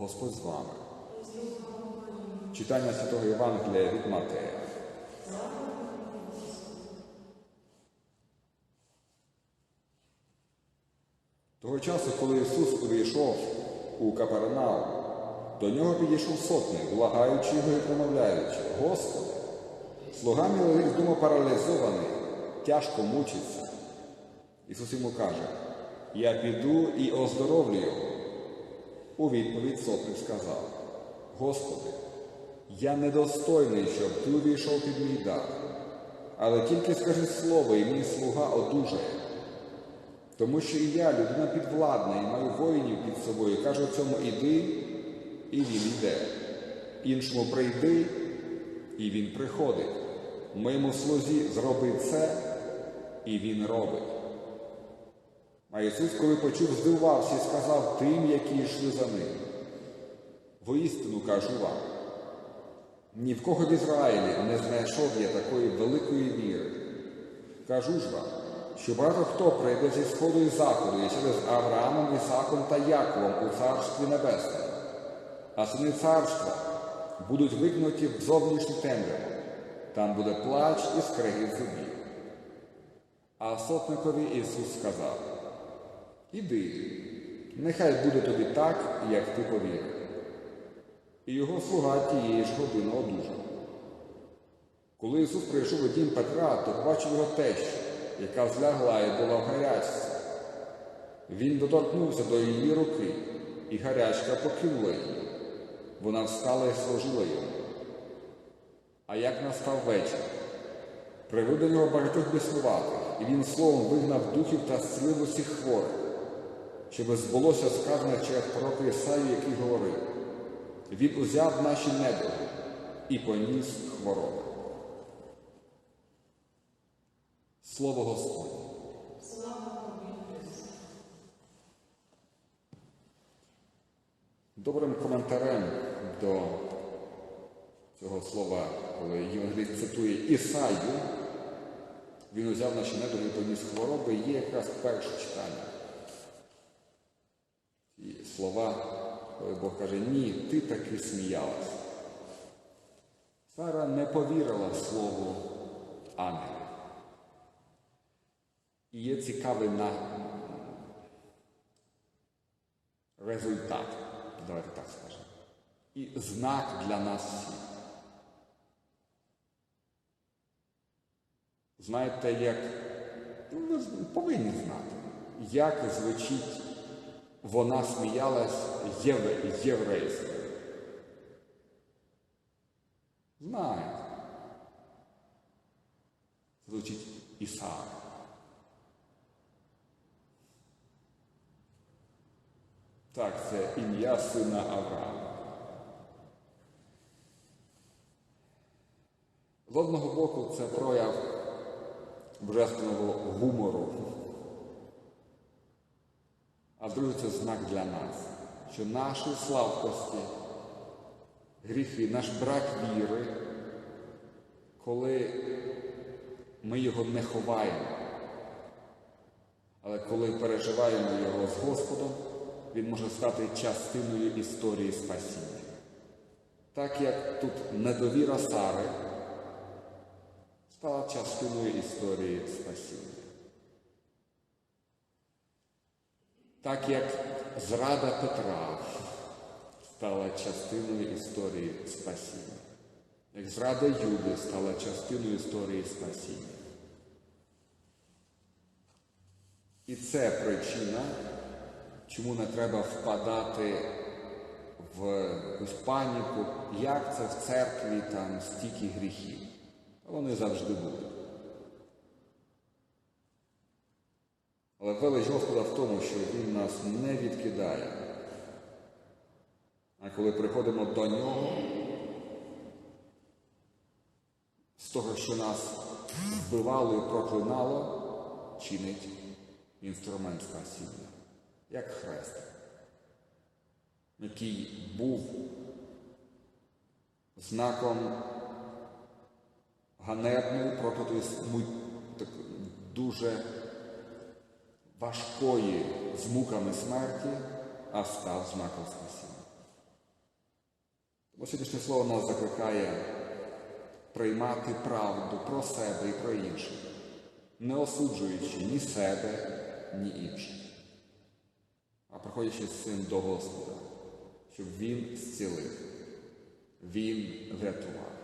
Господь з вами. Читання Святого Євангелія від Матея. Того часу, коли Ісус увійшов у Капернаум, до нього підійшов сотник, благаючи його і промовляючи, Господи, слуга мій дому паралізований, тяжко мучиться. Ісус йому каже, я піду і оздоровлю його. У відповідь сотник сказав, Господи, я недостойний, щоб ти увійшов під мій дах, але тільки скажи слово, і мій слуга одужає. Тому що і я, людина підвладна, і маю воїнів під собою, кажу цьому іди, і він йде. Іншому прийди, і він приходить. Моєму слузі зроби це, і він робить. А Ісус, коли почув, здивувався і сказав тим, які йшли за ним. Воістину кажу вам, ні в кого в Ізраїлі не знайшов я такої великої віри. Кажу ж вам, що багато хто прийде зі сходу і заходу, і через Авраамом, Ісаком та Яковом у Царстві Небесному, а сини царства будуть викнуті в зовнішню темряву, там буде плач і скрегіт зубів. А сотникові Ісус сказав, Іди, нехай буде тобі так, як ти повірив. І його слуга тієї ж години одужав. Коли Ісус прийшов у дім Петра, то побачив його тещу, яка злягла і була в гарячці. Він доторкнувся до її руки, і гарячка покинула її. Вона встала і служила йому. А як настав вечір, привив до нього багатьох біснуватих, і він словом вигнав духів та зцілив усіх хворих, щоб збулося сказане через пророка Ісаю, який говорив. Він узяв наші недуги і поніс хвороби. Слово Господнє. Добрим коментарем до цього слова, коли Євангеліст цитує Ісаю, він узяв наші недуги і поніс хвороби, є якраз перше читання. Слова, коли Бог каже, ні, ти таки сміялась. Сара не повірила слову ангелів. І є цікавий на результат, давайте так скажемо. І знак для нас всіх. Знаєте, як ну, ви повинні знати, як звучить вона сміялась євре, єврейською. Знаєте. Звучить Ісаак. Так, це ім'я сина Авраама. З одного боку, це прояв божественного гумору, другого це знак для нас, що наші слабкості, гріхи, наш брак віри, коли ми його не ховаємо, але коли переживаємо його з Господом, він може стати частиною історії спасіння. Так як тут недовіра Сари стала частиною історії спасіння. Так як зрада Петра стала частиною історії спасіння, як зрада Юди стала частиною історії спасіння. І це причина, чому не треба впадати в якусь паніку, як це в церкві там стільки гріхів. Вони завжди будуть. Але велич Господа в тому, що Він нас не відкидає. А коли приходимо до Нього, з того, що нас вбивало і проклинало, чинить інструмент спасіння, як хрест, який був знаком ганебної проти дуже важкої з муками смерті, а став знаком спасіння. Бо сьогоднішнє слово нас закликає приймати правду про себе і про інших, не осуджуючи ні себе, ні інших, а приходячи з цим до Господа, щоб Він зцілив, Він врятував.